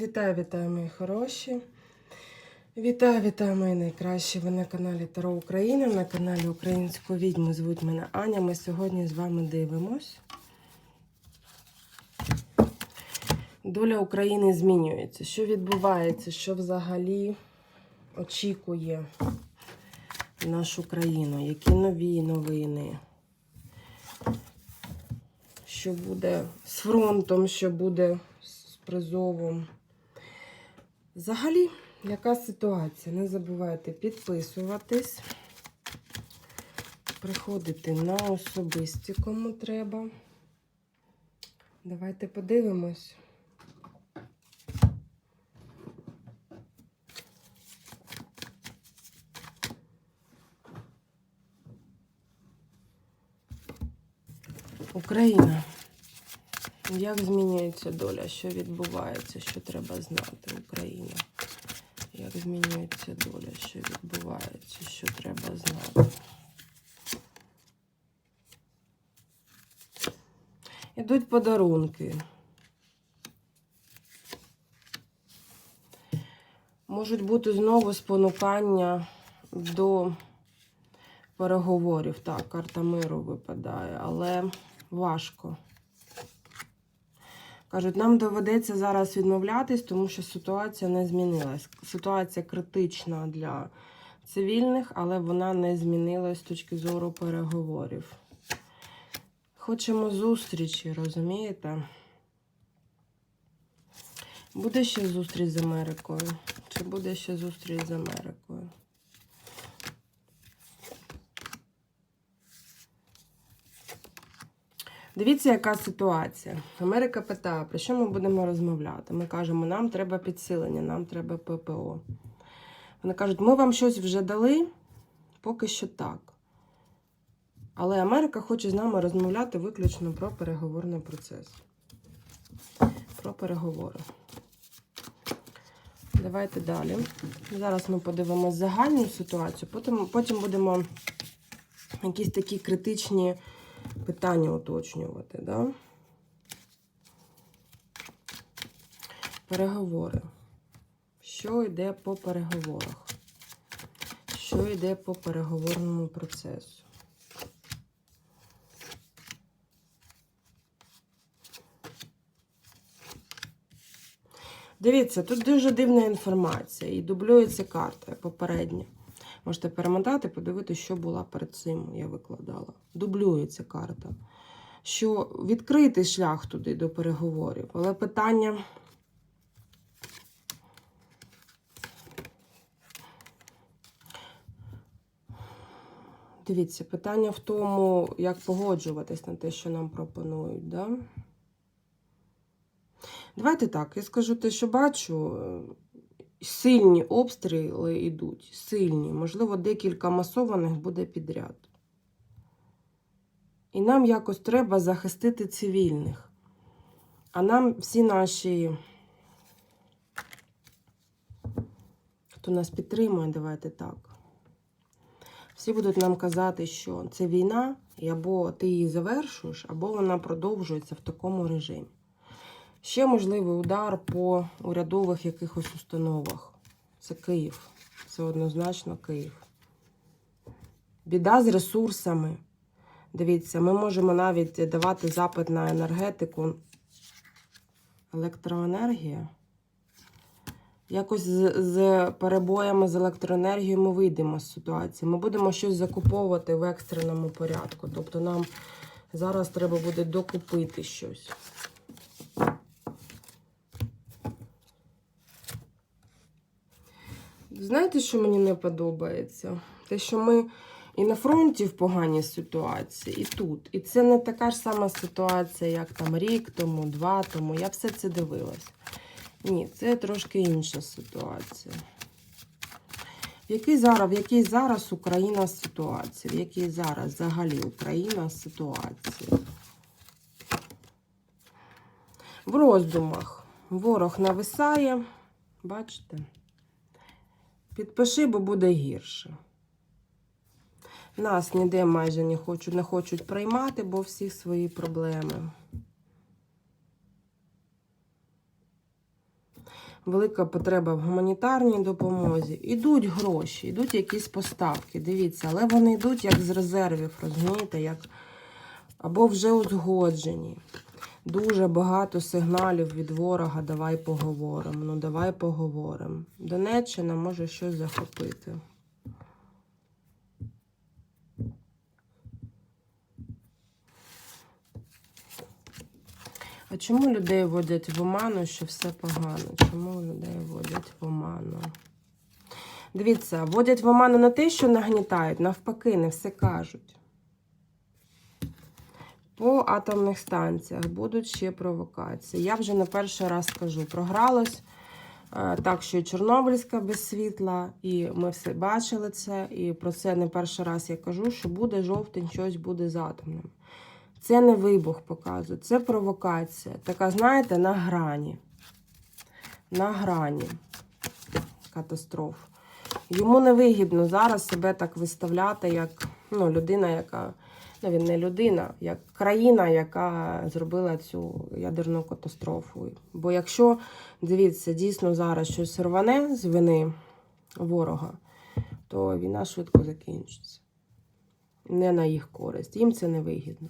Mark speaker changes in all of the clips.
Speaker 1: Вітаю, вітаю, мої хороші. Вітаю, вітаю, мої найкращі. Ви на каналі Таро Україна, на каналі Української відьми. Звуть мене Аня. Ми сьогодні з вами дивимось. Доля України змінюється. Що відбувається? Що взагалі очікує нашу країну? Які нові новини? Що буде з фронтом, що буде з призовом? Взагалі, яка ситуація? Не забувайте підписуватись, приходити на особисті, кому треба. Давайте подивимось. Україна. Як змінюється доля? Що відбувається? Що треба знати? Україна. Як змінюється доля? Що відбувається? Що треба знати? Ідуть подарунки. Можуть бути знову спонукання до переговорів. Так, карта миру випадає, але важко. Кажуть, нам доведеться зараз відмовлятись, тому що ситуація не змінилась. Ситуація критична для цивільних, але вона не змінилась з точки зору переговорів. Хочемо зустрічі, розумієте? Буде ще зустріч з Америкою? Чи буде ще зустріч з Америкою? Дивіться, яка ситуація. Америка питає, про що ми будемо розмовляти. Ми кажемо, нам треба підсилення, нам треба ППО. Вони кажуть, ми вам щось вже дали, поки що так. Але Америка хоче з нами розмовляти виключно про переговорний процес. Про переговори. Давайте далі. Зараз ми подивимося загальну ситуацію, потім, потім будемо якісь такі критичні питання уточнювати, да? Переговори. Що йде по переговорах? Що йде по переговорному процесу? Дивіться, тут дуже дивна інформація і дублюється карта попередня. Можете перемотати, подивитися, що була перед цим, я викладала. Дублюється карта. Що відкритий шлях туди до переговорів. Але питання. Дивіться, питання в тому, як погоджуватись на те, що нам пропонують. Да? Давайте так, я скажу те, що бачу. Сильні обстріли йдуть, сильні, можливо, декілька масованих буде підряд. І нам якось треба захистити цивільних. А нам всі наші, хто нас підтримує, давайте так. Всі будуть нам казати, що це війна, і або ти її завершуєш, або вона продовжується в такому режимі. Ще можливий удар по урядових якихось установах. Це Київ. Це однозначно Київ. Біда з ресурсами. Дивіться, ми можемо навіть давати запит на енергетику. Електроенергія. Якось з, з перебоями з електроенергією ми вийдемо з ситуації. Ми будемо щось закуповувати в екстреному порядку. Тобто нам зараз треба буде докупити щось. Знаєте, що мені не подобається? Те, що ми і на фронті в поганій ситуації, і тут. І це не така ж сама ситуація, як там рік тому, два тому. Я все це дивилась. Ні, це трошки інша ситуація. В якій зараз, в якій зараз Україна ситуація? В якій зараз взагалі Україна ситуація? В роздумах ворог нависає, бачите? Підпиши, бо буде гірше. Нас ніде майже не хочуть, не хочуть приймати, бо всіх свої проблеми. велика потреба в гуманітарній допомозі. Ідуть гроші, йдуть якісь поставки. Дивіться, але вони йдуть як з резервів, розумієте, як або вже узгоджені. Дуже багато сигналів від ворога. Давай поговоримо. Ну, давай поговоримо. Донеччина може щось захопити. А чому людей вводять в оману, що все погано? Чому людей вводять в оману? Дивіться, вводять в оману не те, що нагнітають, навпаки, не все кажуть. По атомних станціях будуть ще провокації. Я вже не перший раз кажу, програлось е, так, що Чорнобильська без світла, і ми все бачили це, і про це не перший раз я кажу, що буде жовтень, щось буде з атомним. Це не вибух показує, це провокація. Така, знаєте, на грані. На грані катастроф. Йому невигідно зараз себе так виставляти, як ну, людина, яка. Ну, він не людина, як країна, яка зробила цю ядерну катастрофу. Бо якщо, дивіться, дійсно зараз щось рване з вини ворога, то війна швидко закінчиться. Не на їх користь. Їм це не вигідно.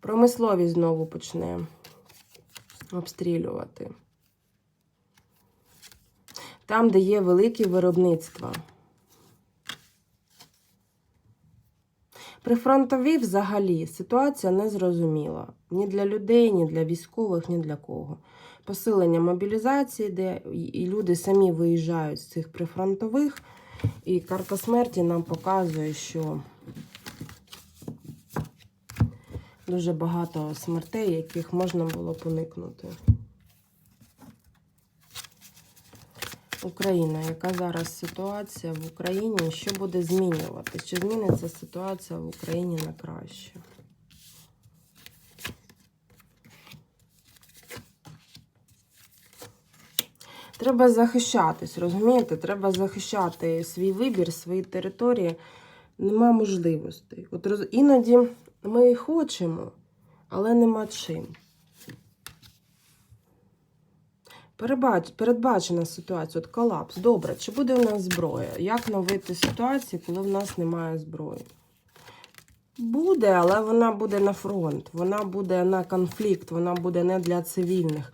Speaker 1: Промисловість знову почне обстрілювати. Там, де є великі виробництва. При фронтовій взагалі ситуація незрозуміла. Ні для людей, ні для військових, ні для кого. Посилення мобілізації, де і люди самі виїжджають з цих прифронтових. І карта смерті нам показує, що дуже багато смертей, яких можна було б уникнути. Україна, яка зараз ситуація в Україні? Що буде змінюватися? Чи зміниться ситуація в Україні на краще? Треба захищатись, розумієте? Треба захищати свій вибір, свої території. Нема можливостей. От роз... іноді ми хочемо, але нема чим. Передбачена ситуація, от колапс. Добре, чи буде у нас зброя? Як новити ситуацію, коли в нас немає зброї? Буде, але вона буде на фронт, вона буде на конфлікт, вона буде не для цивільних.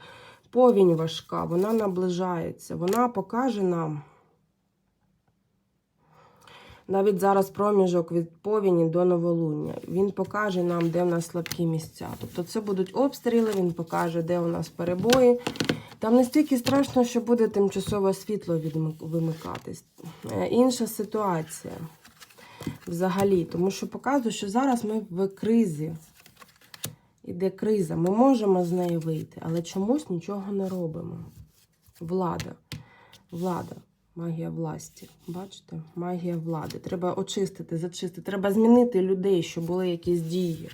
Speaker 1: Повінь важка, вона наближається, вона покаже нам. Навіть зараз проміжок від повіні до новолуння. Він покаже нам, де в нас слабкі місця. Тобто це будуть обстріли, він покаже, де у нас перебої. Там настільки страшно, що буде тимчасове світло вимикатись. Е, Інша ситуація взагалі, тому що показує, що зараз ми в кризі. Іде криза. Ми можемо з неї вийти, але чомусь нічого не робимо. Влада. Влада. Магія власті. Бачите? Магія влади. Треба очистити, зачистити. Треба змінити людей, щоб були якісь дії.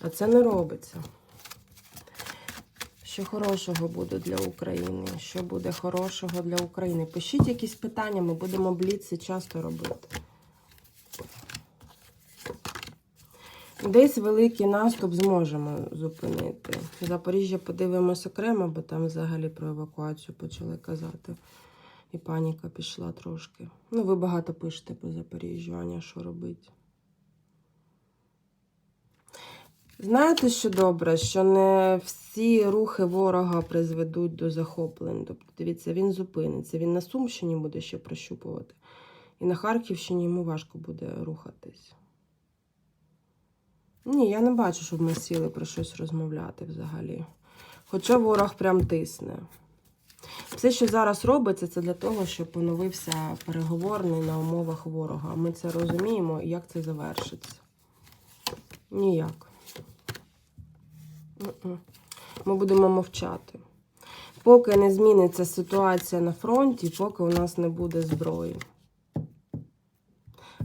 Speaker 1: А це не робиться. Що хорошого буде для України? Що буде хорошого для України? Пишіть якісь питання, ми будемо бліці часто робити. Десь великий наступ зможемо зупинити. Запоріжжя подивимось окремо, бо там взагалі про евакуацію почали казати. І паніка пішла трошки. Ну, ви багато пишете по Запоріжжю, Аня, що робить. Знаєте, що добре, що не всі рухи ворога призведуть до захоплень. Тобто, дивіться, він зупиниться. Він на Сумщині буде ще прощупувати. І на Харківщині йому важко буде рухатись. Ні, я не бачу, щоб ми сіли про щось розмовляти взагалі. Хоча ворог прям тисне. Все, що зараз робиться, це для того, щоб поновився переговорний на умовах ворога. Ми це розуміємо, як це завершиться. Ніяк. Ми будемо мовчати. Поки не зміниться ситуація на фронті, поки у нас не буде зброї.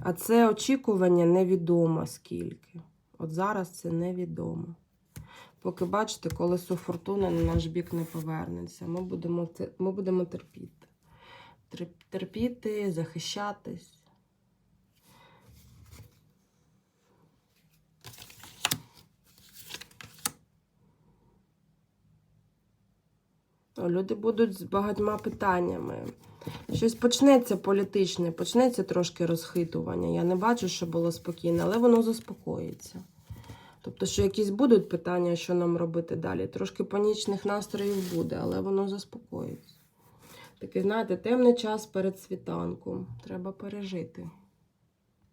Speaker 1: А це очікування невідомо скільки. От зараз це невідомо. Поки бачите, колесо фортуни на наш бік не повернеться. Ми будемо, ми будемо терпіти. Терпіти, захищатись. Люди будуть з багатьма питаннями. Щось почнеться політичне, почнеться трошки розхитування. Я не бачу, що було спокійно, але воно заспокоїться. Тобто, що якісь будуть питання, що нам робити далі. Трошки панічних настроїв буде, але воно заспокоїться. Такий, знаєте, темний час перед світанком. Треба пережити.